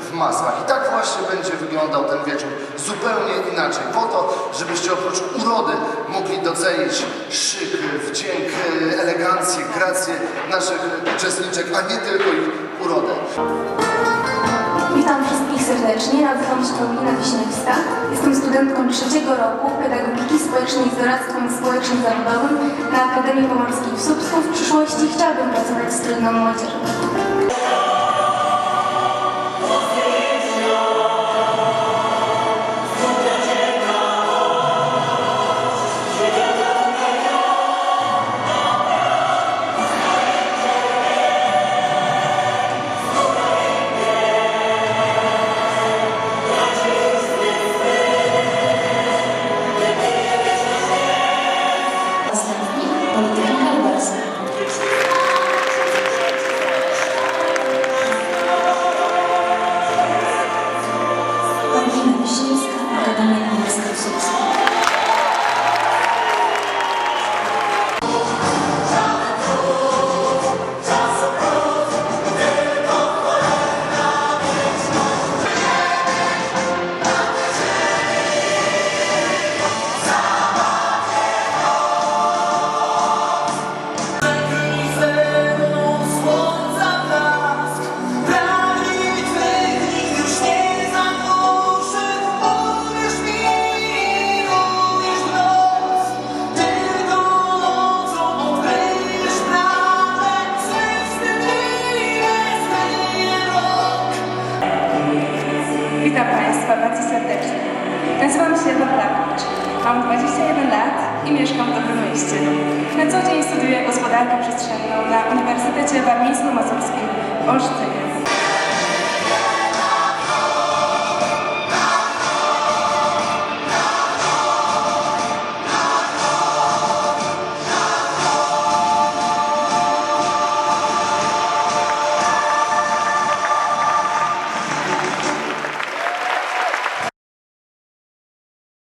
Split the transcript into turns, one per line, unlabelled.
w masłach. I tak właśnie będzie wyglądał ten wieczór. Zupełnie inaczej. Po to, żebyście oprócz urody mogli docenić szyk, wdzięk, elegancję, grację naszych uczestniczek, a nie tylko ich urodę.
Witam wszystkich serdecznie. Nazywam się Paulina Wiśniewska. Jestem studentką trzeciego roku Pedagogiki Społecznej z doradztwem społecznym zawodowym na Akademii Pomorskiej w Słupsku. W przyszłości chciałabym pracować z trudną młodzieżą.
Paulina Wiśniewska, Akademia Pomorska w
Witam Państwa bardzo serdecznie. Nazywam się Ewa Plakowicz. Mam 21 lat i mieszkam w Dobromieście. Na co dzień studiuję gospodarkę przestrzenną na Uniwersytecie Warmińsko-Mazurskim w Olsztynie.